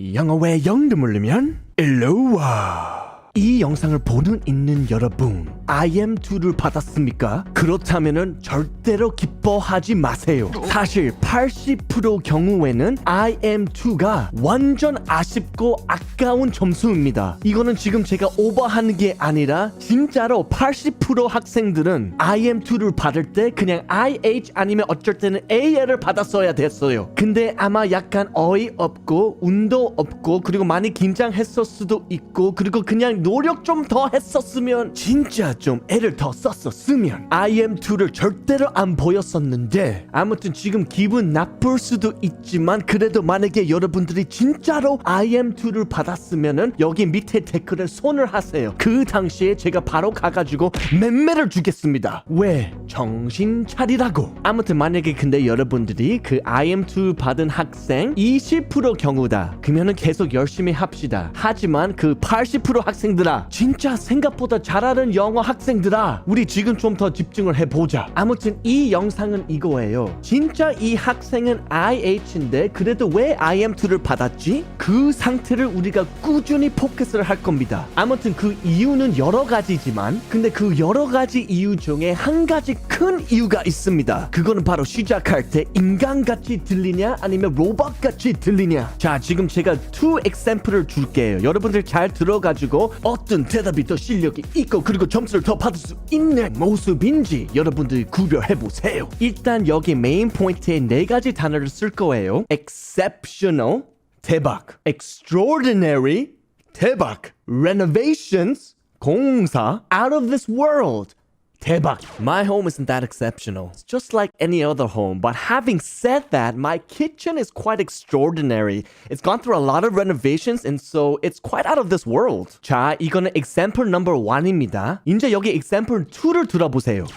영어에 영도 모르면 일로 와. 이 영상을 보는 있는 여러분, IM2를 받았습니까? 그렇다면은 절대로 기뻐하지 마세요. 사실 80% 경우에는 IM2가 완전 아쉽고 아까운 점수입니다. 이거는 지금 제가 오버하는 게 아니라 진짜로 80% 학생들은 IM2를 받을 때 그냥 IH 아니면 어쩔 때는 AL을 받았어야 됐어요. 근데 아마 약간 어이없고 운도 없고 그리고 많이 긴장했을 수도 있고 그리고 그냥 노력 좀 더 했었으면 진짜 좀 애를 더 썼었으면 IM2를 절대로 안 보였었는데 아무튼 지금 기분 나쁠 수도 있지만 그래도 만약에 여러분들이 진짜로 IM2를 받았으면은 여기 밑에 댓글에 손을 하세요. 그 당시에 제가 바로 가가지고 맴매를 주겠습니다. 왜? 정신 차리라고. 아무튼 만약에 근데 여러분들이 그 IM2 받은 학생 20% 경우다. 그러면은 계속 열심히 합시다. 하지만 그 80% 학생 들아 진짜 생각보다 잘하는 영어 학생들아 우리 지금 좀 더 집중을 해보자. 아무튼 이 영상은 이거예요. 진짜 이 학생은 IH인데 그래도 왜 IM2를 받았지? 그 상태를 우리가 꾸준히 포커스를 할 겁니다. 아무튼 그 이유는 여러 가지지만 근데 그 여러 가지 이유 중에 한 가지 큰 이유가 있습니다. 그거는 바로 시작할 때 인간같이 들리냐 아니면 로봇같이 들리냐. 자 지금 제가 two example을 줄게요. 여러분들 잘 들어가지고 어떤 대답이 더 실력이 있고 그리고 점수를 더 받을 수 있는 모습인지 여러분들이 구별해 보세요. 일단 여기 메인 포인트에 네 가지 단어를 쓸 거예요. exceptional 대박, extraordinary 대박, renovations 공사, out of this world 대박. My home isn't that exceptional. It's just like any other home. But having said that, my kitchen is quite extraordinary. It's gone through a lot of renovations and so it's quite out of this world. 자, 이거는 example number one입니다. 이제 여기 example 2를 들어보세요.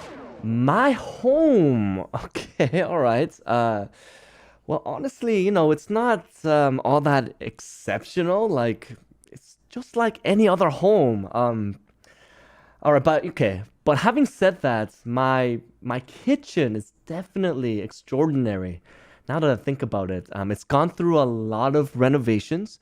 My home. Okay, alright. Uh, well, honestly, you know, it's not um, all that exceptional. Like, it's just like any other home. Um, all right, but okay. But having said that, my my kitchen is definitely extraordinary. Now that I think about it, um, it's gone through a lot of renovations,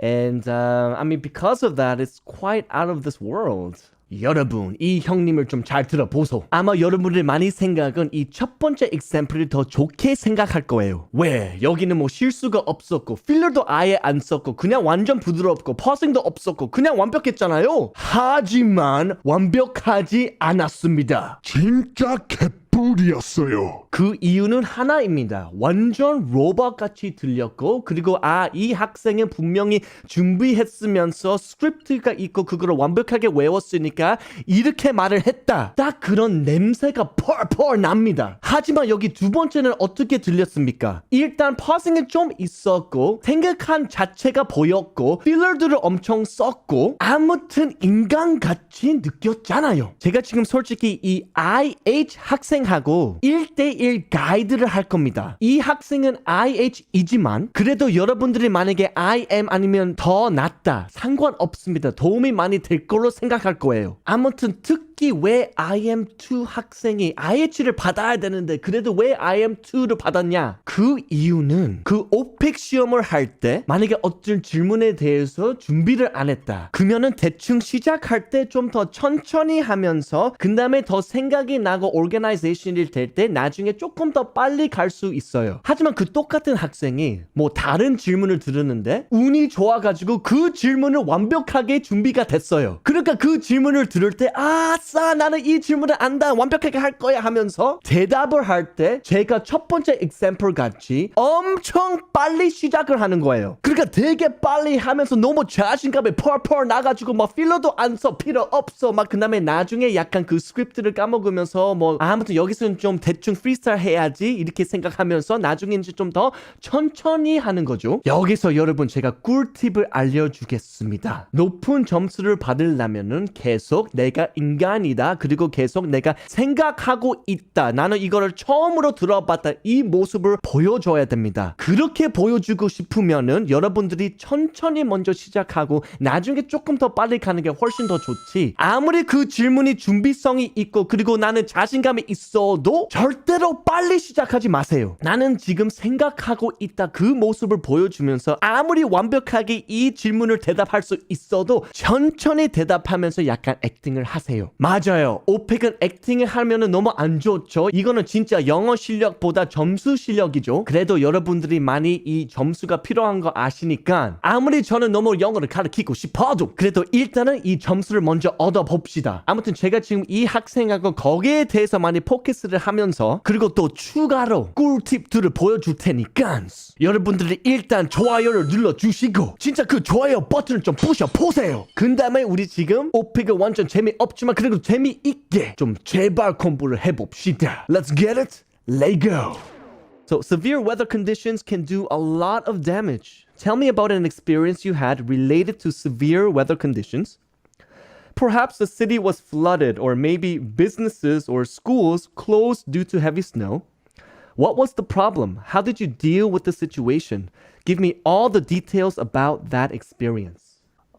and uh, I mean because of that, it's quite out of this world. 여러분, 이 형님을 좀 잘 들어보소. 아마 여러분들 많이 생각은 이 첫 번째 example을 더 좋게 생각할 거예요. 왜? 여기는 뭐 실수가 없었고, 필러도 아예 안 썼고, 그냥 완전 부드럽고, 퍼싱도 없었고, 그냥 완벽했잖아요. 하지만 완벽하지 않았습니다. 진짜 개 뿔이었어요. 그 이유는 하나입니다. 완전 로봇 같이 들렸고, 그리고 아, 이 학생은 분명히 준비했으면서 스크립트가 있고, 그거를 완벽하게 외웠으니까 이렇게 말을 했다. 딱 그런 냄새가 펄펄 납니다. 하지만 여기 두 번째는 어떻게 들렸습니까? 일단 퍼싱이 좀 있었고, 생각한 자체가 보였고, 필러들을 엄청 썼고, 아무튼 인간같이 느꼈잖아요. 제가 지금 솔직히 이 IH 학생 하고 1대1 가이드를 할 겁니다. 이 학생은 IH이지만 그래도 여러분들이 만약에 IM 아니면 더 낫다 상관없습니다. 도움이 많이 될 걸로 생각할 거예요. 아무튼 특히 왜 IM2 학생이 IH를 받아야 되는데 그래도 왜 IM2를 받았냐? 그 이유는 그 오픽 시험을 할 때 만약에 어떤 질문에 대해서 준비를 안 했다. 그러면은 대충 시작할 때 좀 더 천천히 하면서 그 다음에 더 생각이 나고 오르가나이제이션이 될 때 나중에 조금 더 빨리 갈 수 있어요. 하지만 그 똑같은 학생이 뭐 다른 질문을 들었는데 운이 좋아가지고 그 질문을 완벽하게 준비가 됐어요. 그러니까 그 질문을 들을 때 아싸 나는 이 질문을 안다 완벽하게 할 거야 하면서 대답을 할 때 제가 첫 번째 example 같이 엄청 빨리 시작을 하는 거예요. 그러니까 되게 빨리 하면서 너무 자신감에 펄펄 나가지고 막 필러도 안 써 필요 없어 막 그 다음에 나중에 약간 그 스크립트를 까먹으면서 뭐 아무튼 여기서는 좀 대충 프리스타일 해야지 이렇게 생각하면서 나중에 이제 좀 더 천천히 하는 거죠. 여기서 여러분 제가 꿀팁을 알려주겠습니다. 높은 점수를 받으려면은 계속 내가 미 안이다. 그리고 계속 내가 생각하고 있다. 나는 이거를 처음으로 들어봤다. 이 모습을 보여줘야 됩니다. 그렇게 보여주고 싶으면은 여러분들이 천천히 먼저 시작하고 나중에 조금 더 빨리 가는 게 훨씬 더 좋지. 아무리 그 질문이 준비성이 있고 그리고 나는 자신감이 있어도 절대로 빨리 시작하지 마세요. 나는 지금 생각하고 있다. 그 모습을 보여주면서 아무리 완벽하게 이 질문을 대답할 수 있어도 천천히 대답하면서 약간 액팅을 하세요. 맞아요. 오펙은 액팅을 하면은 너무 안 좋죠. 이거는 진짜 영어 실력보다 점수 실력이죠. 그래도 여러분들이 많이 이 점수가 필요한 거 아시니까 아무리 저는 너무 영어를 가르치고 싶어도 그래도 일단은 이 점수를 먼저 얻어 봅시다. 아무튼 제가 지금 이 학생하고 거기에 대해서 많이 포커스를 하면서 그리고 또 추가로 꿀팁들을 보여줄 테니까 여러분들이 일단 좋아요를 눌러주시고 진짜 그 좋아요 버튼을 좀 부셔 보세요. 그 다음에 우리 지금 오픽은 완전 재미없지만 그래도 재미있게 좀 제발 공부를 해봅시다. Let's get it. Let go. So, severe weather conditions can do a lot of damage. Tell me about an experience you had related to severe weather conditions. Perhaps the city was flooded, or maybe businesses or schools closed due to heavy snow. What was the problem? How did you deal with the situation? Give me all the details about that experience.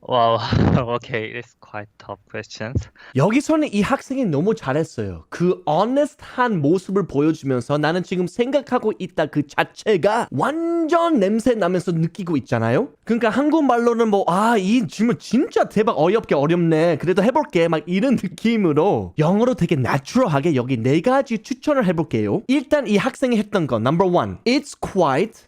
Wow, okay, it's quite tough questions. 여기서는 이 학생이 너무 잘했어요. 그 honest한 모습을 보여주면서 나는 지금 생각하고 있다 그 자체가 완전 냄새 나면서 느끼고 있잖아요. 그러니까 한국말로는 뭐 아 이 질문 진짜 대박 어렵게 어렵네. 그래도 해볼게 막 이런 느낌으로 영어로 되게 내추럴하게 여기 네 가지 추천을 해볼게요. 일단 이 학생이 했던 거 number one, it's quite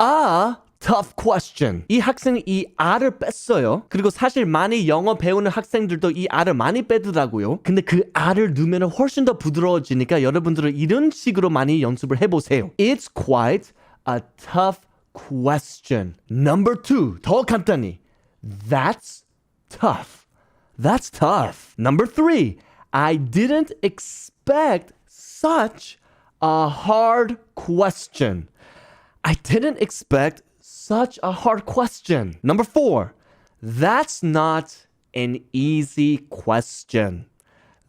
a tough question. 이 학생이 이 R을 뺐어요. 그리고 사실 많이 영어 배우는 학생들도 이 R을 많이 빼더라고요. 근데 그 R을 넣으면 훨씬 더 부드러워지니까 여러분들은 이런 식으로 많이 연습을 해보세요. It's quite a tough question. Number two. 더 간단히. That's tough. That's tough. Number three. I didn't expect such a hard question. I didn't expect such a hard question. Number four, that's not an easy question.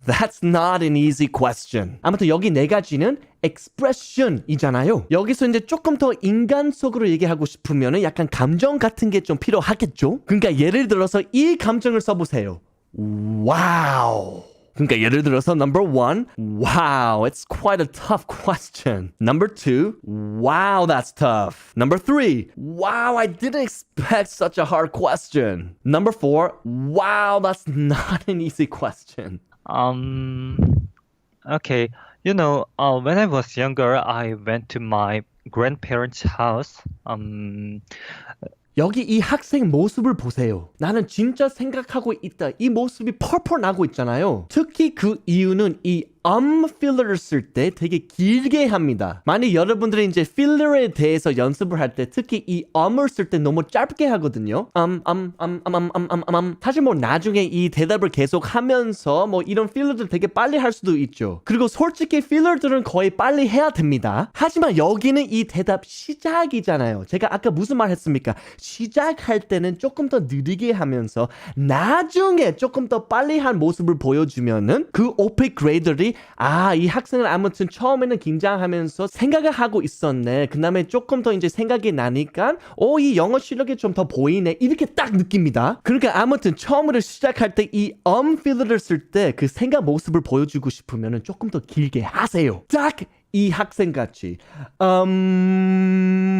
That's not an easy question. 아무튼 여기 네 가지는 expression이잖아요. 여기서 이제 조금 더 인간적으로 얘기하고 싶으면은 약간 감정 같은 게 좀 필요하겠죠? 그러니까 예를 들어서 이 감정을 써보세요. 와우. 그러니까 예를 들어서 number one, wow, it's quite a tough question. Number two, wow, that's tough. Number three, wow, I didn't expect such a hard question. Number four, wow, that's not an easy question. Um, okay, you know, uh, when I was younger, I went to my grandparents' house. Um, 여기 이 학생 모습을 보세요. 나는 진짜 생각하고 있다. 이 모습이 펄펄 나고 있잖아요. 특히 그 이유는 이 um filler를 쓸 때 되게 길게 합니다. 만약 여러분들이 이제 filler에 대해서 연습을 할 때 특히 이 um을 쓸 때 너무 짧게 하거든요. Um, um, um, um, um, um, um, um, um. 사실 뭐 나중에 이 대답을 계속 하면서 뭐 이런 filler들 되게 빨리 할 수도 있죠. 그리고 솔직히 filler들은 거의 빨리 해야 됩니다. 하지만 여기는 이 대답 시작이잖아요. 제가 아까 무슨 말 했습니까? 시작할 때는 조금 더 느리게 하면서 나중에 조금 더 빨리 한 모습을 보여주면은 그 오픽 그레이더들이 아, 이 학생은 아무튼 처음에는 긴장하면서 생각을 하고 있었네. 그 다음에 조금 더 이제 생각이 나니까 오, 이 영어 실력이 좀 더 보이네. 이렇게 딱 느낍니다. 그러니까 아무튼 처음으로 시작할 때 이 um 필러를 쓸 때 그 생각 모습을 보여주고 싶으면은 조금 더 길게 하세요. 딱 이 학생 같이 음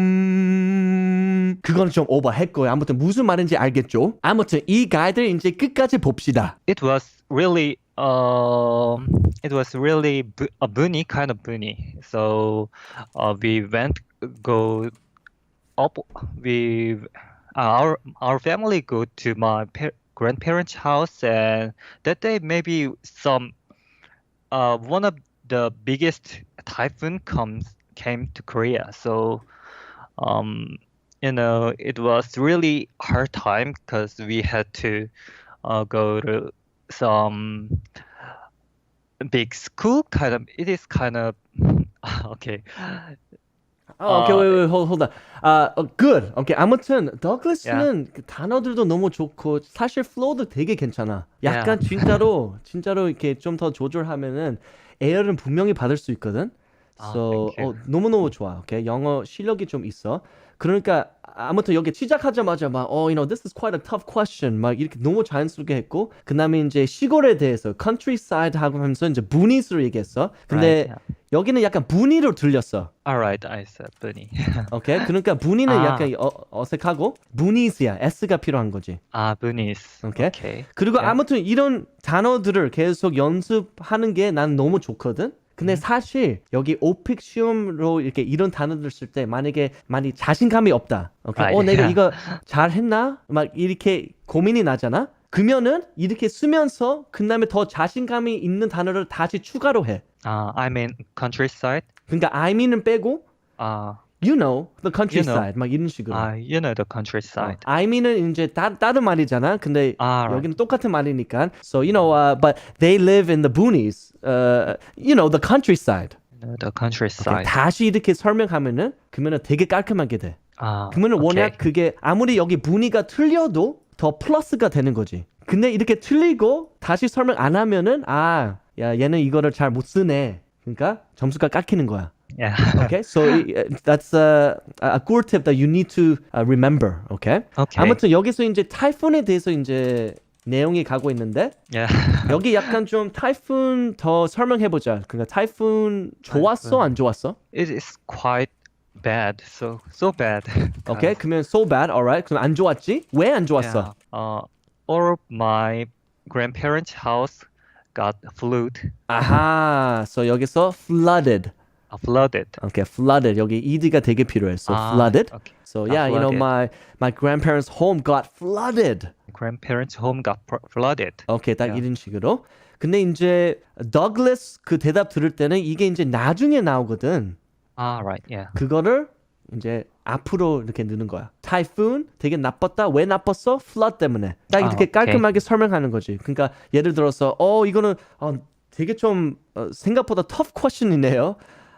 그건 좀 오버했고요. 아무튼 무슨 말인지 알겠죠? 아무튼 이 가이드를 이제 끝까지 봅시다. it was really, um, it was really bu- a bunny kind of bunny. So, uh, we went go up. We our our family go to my par- grandparents' house, and that day maybe some uh one of the biggest typhoon comes came to Korea. So, um, you know, it was really hard time because we had to uh, go to some big school kind of it is kind of okay 어, 오케이, 어, wait, wait, hold, hold on. 아, 어, good. 오케이, 아무튼 더글라스는 그 단어들도 너무 좋고 사실 플로우도 되게 괜찮아. 약간 Yeah. 진짜로 진짜로 이렇게 좀 더 조절하면은 에어는 분명히 받을 수 있거든. 아, So. 어, 너무 너무 좋아. 오케이, 영어 실력이 좀 있어. 그러니까 아무튼 여기 시작하자마자 막 어, you know, this is quite a tough question. 막 이렇게 너무 자연스럽게 했고, 그 다음에 이제 시골에 대해서 countryside 하고 하면서 이제 무니스로 얘기했어. 근데 Right. 여기는 약간 분위로 들렸어. Alright, I said bunny. 오케이 그러니까 분위는 아. 약간 어, 어색하고 분이스야 s가 필요한 거지 아, bunnies. 오케이. Okay. 그리고 Yeah. 아무튼 이런 단어들을 계속 연습하는 게 난 너무 좋거든 근데 음. 사실 여기 오픽 시험으로 이렇게 이런 단어들 쓸 때 만약에 많이 자신감이 없다 오케이 Right, 어 내가 yeah. 이거 잘 했나 막 이렇게 고민이 나잖아 그러면은 이렇게 쓰면서 그 다음에 더 자신감이 있는 단어를 다시 추가로 해 Uh, I mean countryside. 그러니까 I mean은 빼고 Uh, you know the countryside 막 이런 식으로 uh, you know the 어, countryside. I mean은 이제 따, 다른 말이잖아. 근데 아, right. 여기는 똑같은 말이니까. So you know, uh, but they live in the boonies. Uh, you know, the countryside. The countryside. 다시 이렇게 설명하면은 그러면은 되게 깔끔하게 돼. 아, 그러면은 okay. 워낙 그게 아무리 여기 무늬가 틀려도 더 플러스가 되는 거지. 근데 이렇게 틀리고 다시 설명 안 하면은 아, 야 얘는 이거를 잘 못 쓰네. 그러니까 점수가 깎이는 거야. Yeah. Okay, so uh, that's a, a 꿀 tip that you need to uh, remember. Okay. Okay. 아무튼 여기서 이제 타이푼에 대해서 이제 내용이 가고 있는데 Yeah. 여기 약간 좀 타이푼 더 설명해 보자. 그러니까 타이푼 좋았어 타이푼. 안 좋았어? it is quite bad. So so bad. 오케이 그러면 so bad, alright. 그럼 안 좋았지? 왜 안 좋았어? Yeah. Uh, all of my grandparents' house got flooded. 아하, so 여기서 flooded. Uh, flooded. 오케이, flooded 여기 ed가 되게 필요했어. 아, flooded. Okay. So 아, yeah, you know flooded. my my grandparents' home got flooded. Grandparents' home got flooded. 오케이, 딱 Yeah. 이런 식으로. 근데 이제 더글라스 그 대답 들을 때는 이게 이제 나중에 나오거든. Ah, right. Yeah. 그거를 이제 앞으로 이렇게 넣는 거야. 타이푼 되게 나빴다. 왜 나빴어? flood 때문에. 딱 아, 이렇게 오케이. 깔끔하게 설명하는 거지. 그러니까 예를 들어서 어 이거는 어, 되게 좀 어, 생각보다 tough question이네요.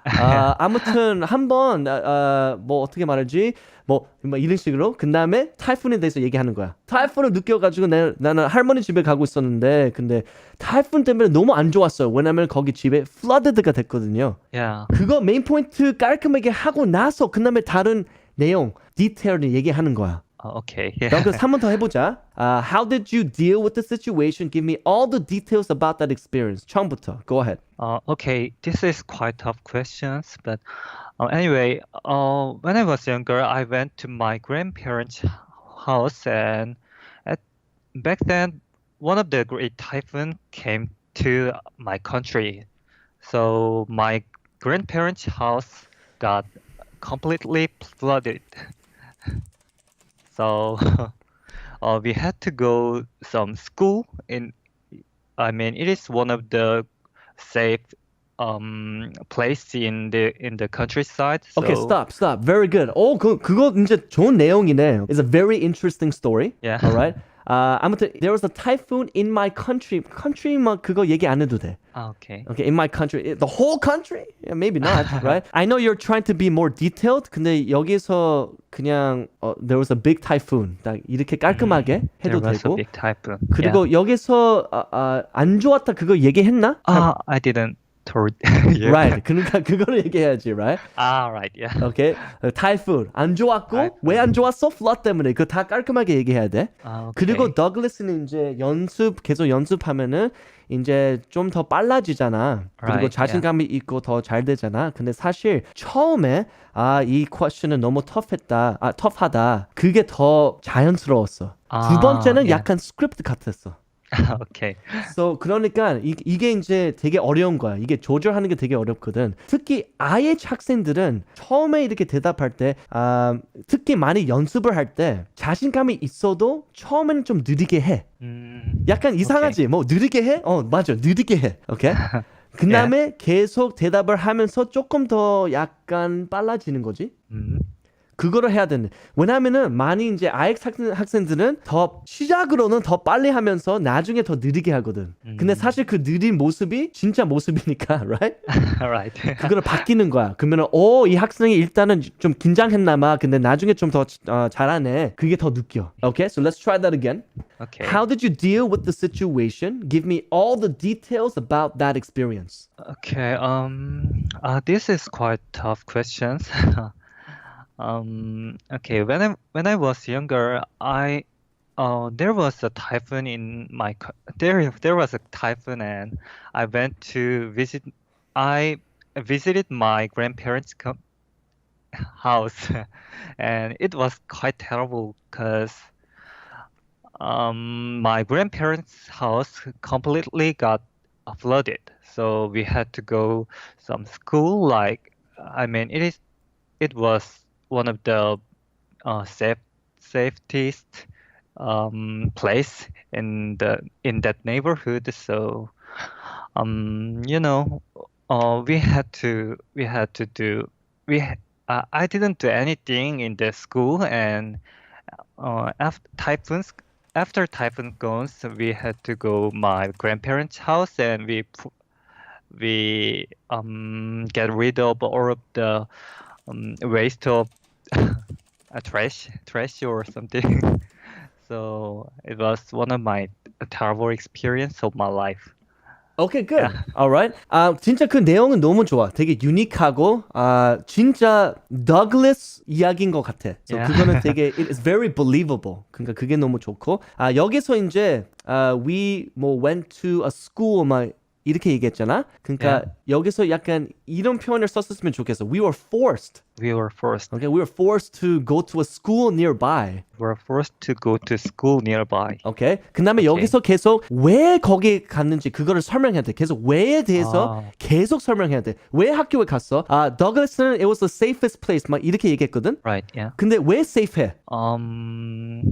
아, 아무튼 한번 아, 아, 뭐 어떻게 말하지? 뭐, 뭐 이런 식으로 그 다음에 타이푼에 대해서 얘기하는 거야. 타이푼을 느껴가지고 내, 나는 할머니 집에 가고 있었는데 근데 타이푼 때문에 너무 안 좋았어요. 왜냐면 거기 집에 flooded가 됐거든요. Yeah. 그거 메인 포인트 깔끔하게 하고 나서 그 다음에 다른 내용 디테일을 얘기하는 거야. Uh, okay. Yeah. 자, 그래서 한번 더 해보자. Uh, how did you deal with the situation? Give me all the details about that experience. 처음부터. Go ahead. Uh, okay, this is quite tough questions, but uh, anyway, uh, when I was younger, I went to my grandparents' house, and at back then, one of the great typhoon came to my country, so my grandparents' house got completely flooded. So uh, we had to go some school in. I mean, it is one of the safe um place in the in the countryside. So Okay, stop, stop. Very good. 오, 그, 그거 이제 좋은 내용이네. It's a very interesting story. Yeah. Alright. 아, 아무튼 there was a typhoon in my country. country 뭐 그거 얘기 안 해도 돼. Ah, okay. Okay, in my country, the whole country? Yeah, maybe not, right? I know you're trying to be more detailed. 근데 여기서 그냥 어, there was a big typhoon. 딱 이렇게 깔끔하게 There 해도 was a 되고. big typhoon. 그리고 여기서 아, 아, 안 좋았다 그거 얘기했나? ah, I didn't told. yeah. Right. 그러니까 그거를 얘기해야지, right? Ah, right. Yeah. 오케이. 타이푼 안 좋았고. 왜 안 좋았어? flood 때문에. 그거 다 깔끔하게 얘기해야 돼. Ah, okay. 그리고 더글라스는 이제 연습 계속 연습하면은 이제 좀 더 빨라지잖아. 그리고 Right, 자신감이 있고 더 잘 되잖아. 근데 사실 처음에 아 이 퀘션은 너무 터프했다. 아 터프하다. 그게 더 자연스러웠어. 두 아, 번째는 yeah. 약간 스크립트 같았어. okay. So 그러니까 이, 이게 이제 되게 어려운 거야. 이게 조절하는 게 되게 어렵거든. 특히 IH 학생들은 처음에 이렇게 대답할 때, 아, 특히 많이 연습을 할 때 자신감이 있어도 처음에는 좀 느리게 해. Mm, 약간 이상하지? 뭐 느리게 해? 어 맞아, 느리게 해. 오케이. 그 다음에 계속 대답을 하면서 조금 더 약간 빨라지는 거지. mm, 그거를 해야 되는. 왜냐면은 많이 이제 IX 학생, 학생들은 더 시작으로는 더 빨리 하면서 나중에 더 느리게 하거든. 근데 사실 그 느린 모습이 진짜 모습이니까, right? right. 그거를 바뀌는 거야. 그러면은 어, 이 학생이 일단은 좀 긴장했나봐. 근데 나중에 좀더 어, 잘하네. 그게 더 느껴. Okay, so let's try that again. okay. How did you deal with the situation? Give me all the details about that experience. Okay, um, uh, this is quite tough questions. Um, okay, when I when I was younger, I uh, there was a typhoon in my there there was a typhoon and I went to visit I visited my grandparents' house and it was quite terrible because um, my grandparents' house completely got flooded. So we had to go some school. Like I mean, it is it was one of the uh, safe safest um, place in the in that neighborhood. So um, you know, uh, we had to we had to do we uh, I didn't do anything in the school and uh, after typhoons after typhoon goes we had to go my grandparents house and we we um get rid of all of the um, waste of a trash trash or something so it was one of my terrible experience of my life Okay, good. Alright. 아 진짜 그 내용은 너무 좋아. 되게 유니크하고 아 진짜 Douglas 이야기인 것 같아. So Yeah. 그거는 되게 it is very believable. 그러니까 그게 너무 좋고 아 여기서 이제 아 we 뭐 went to a school 막 이렇게 얘기했잖아. 그러니까 여기서 약간 이런 표현을 썼으면 좋겠어. We were forced. we were forced Okay, we were forced to go to a school nearby. were forced to go to school nearby 오케이. 그다음에 여기서 계속 왜 거기 갔는지 그거를 설명해야 돼. 계속 왜에 대해서 아. 계속 설명해야 돼. 왜 학교에 갔어? 아, 더글라스는 it was the safest place 막 이렇게 얘기했거든. right yeah 근데 왜 safe해? um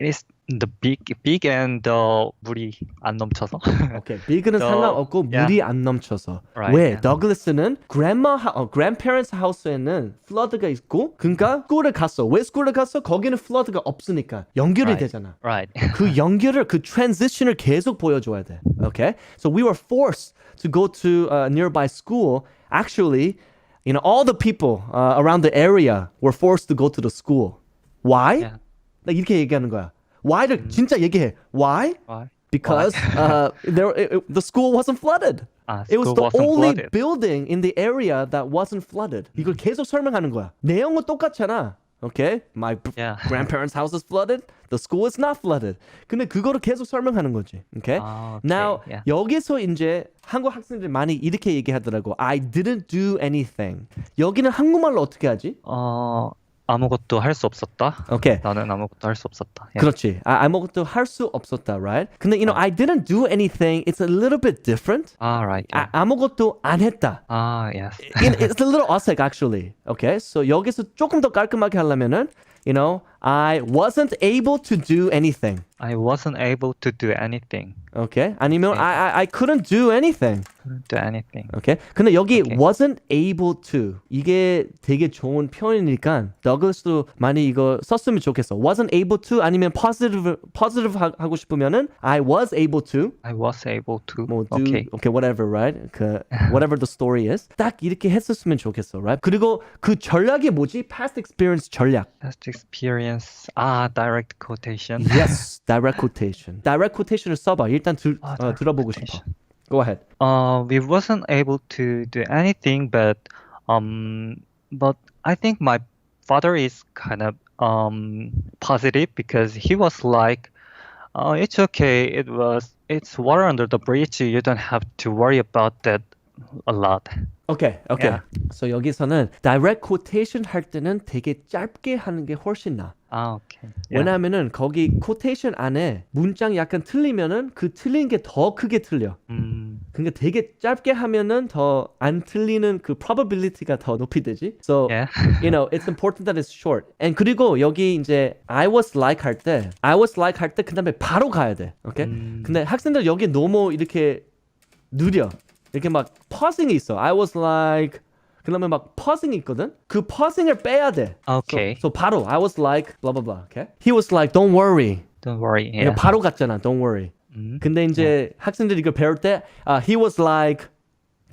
it is the big big and the 물이 안 넘쳐서 오케이. 비그는 더- 상관없고 yeah. 물이 안 넘쳐서. Right, 왜? yeah. 더글라스는 grandma 하, 어, grandparents house에는 flood가 있고 그러니까 스쿨에 갔어. 왜 스쿨에 갔어? 거기는 flood가 없으니까 연결이 Right. 되잖아. right 그 연결을 그 transition을 계속 보여줘야 돼. Okay? So we were forced to go to a nearby school. Actually, you know, all the people uh, around the area were forced to go to the school. Why? yeah 나 이렇게 얘기하는 거야. Why를 진짜 얘기해. Why? why Because uh, there, it, it- the school wasn't flooded. Ah, it was school the wasn't only flooded. building in the area that wasn't flooded. 이걸 계속 설명하는 거야. 내용은 똑같잖아. Okay? My b- Yeah. grandparents' house is flooded. The school is not flooded. 근데 그거를 계속 설명하는 거지. Okay? 아, 오케이. Now Yeah. 여기서 이제 한국 학생들 많이 이렇게 얘기하더라고. I didn't do anything. 여기는 한국말로 어떻게 하지? 어 아무것도 할 수 없었다 오케이. 나는 아무것도 할 수 없었다 yeah. 그렇지. 아, 아무것도 할 수 없었다, right? 근데 you know, I didn't do anything. It's a little bit different. ah right 아, yeah. 아무것도 안 했다. ah yes It- it's a little 어색 actually. Okay? So 여기서 조금 더 깔끔하게 하려면은 you know, I wasn't able to do anything. I wasn't able to do anything Okay? 아니면 I, I, I couldn't do anything. couldn't do anything Okay? 근데 여기 Okay. wasn't able to 이게 되게 좋은 표현이니까 더글스도 많이 이거 썼으면 좋겠어. wasn't able to 아니면 positive positive 하- 하고 싶으면은 I was able to I was able to 뭐 do okay okay whatever right 그 whatever the story is 딱 이렇게 했었으면 좋겠어 right 그리고 그 전략이 뭐지 past experience 전략 past experience ah direct quotation yes direct quotation direct quotation을 써봐 일단 들, 아, 어, direct 들어보고 싶어 quotation. go ahead uh we wasn't able to do anything but um but I think my father is kind of um positive because he was like uh it's okay it was it's water under the bridge you don't have to worry about that a lot 오케이 오케이 Yeah. so 여기서는 direct quotation 할 때는 되게 짧게 하는 게 훨씬 나 Ah okay yeah. 왜냐하면은 거기 quotation 안에 문장 약간 틀리면은 그 틀린 게 더 크게 틀려 음, 그러니까 되게 짧게 하면은 더 안 틀리는 그 probability가 더 높이 되지 so yeah you know, it's important that it's short. And 그리고 여기 이제 I was like 할 때, I was like 할 때 그다음에 바로 가야 돼. 오케이? 음. 근데 학생들 여기 너무 이렇게 느려. 이렇게 막 pausing이 있어. I was like 그다음에 막 pausing 있거든. 그 pausing을 빼야 돼. Okay. So, so 바로 I was like blah blah blah. Okay. He was like don't worry. Don't worry. Yeah. 바로 갔잖아. Don't worry. 음. 근데 이제 학생들이 이걸 배울 때 아, he was like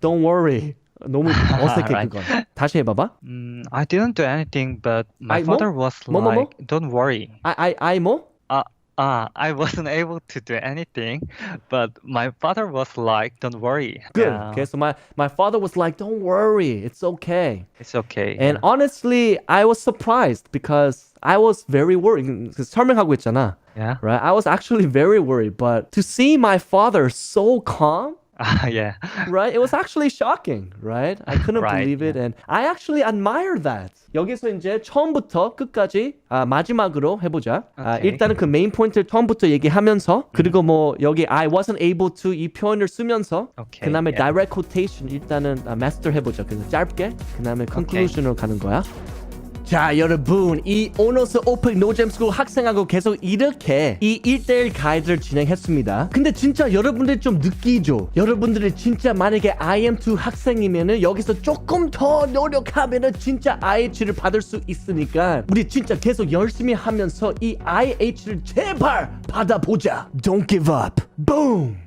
don't worry. 너무 어색해 Right. 그건. 다시 해봐봐. Mm, I didn't do anything, but my 뭐? father was 뭐, 뭐, 뭐? like, "Don't worry." I I I 뭐? Uh, uh, I wasn't able to do anything, but my father was like, "Don't worry." Good. Yeah, Okay. So my my father was like don't worry. It's okay. it's okay. And honestly, I was surprised because I was very worried. 그 설명하고 있잖아. yeah, Right? I was actually very worried, but to see my father so calm, uh, yeah, right? It was actually shocking, right? I couldn't Right, believe it and I actually admire that. 여기서 이제 처음부터 끝까지 아, 마지막으로 해보자. 아, 오케이. 일단은 그 메인 포인트를 처음부터 얘기하면서 그리고 뭐 여기 I wasn't able to 이 표현을 쓰면서 오케이, 그다음에 예. direct quotation 일단은 아, 마스터 해보자. 그래서 짧게 그 다음에 conclusion으로 가는 거야. 자 여러분 이 오너스 오픈 노잼스쿨 학생하고 계속 이렇게 이 1대1 가이드를 진행했습니다. 근데 진짜 여러분들 좀 느끼죠? 여러분들이 진짜 만약에 IM2 학생이면은 여기서 조금 더 노력하면은 진짜 IH를 받을 수 있으니까 우리 진짜 계속 열심히 하면서 이 IH를 제발 받아보자. Don't give up. Boom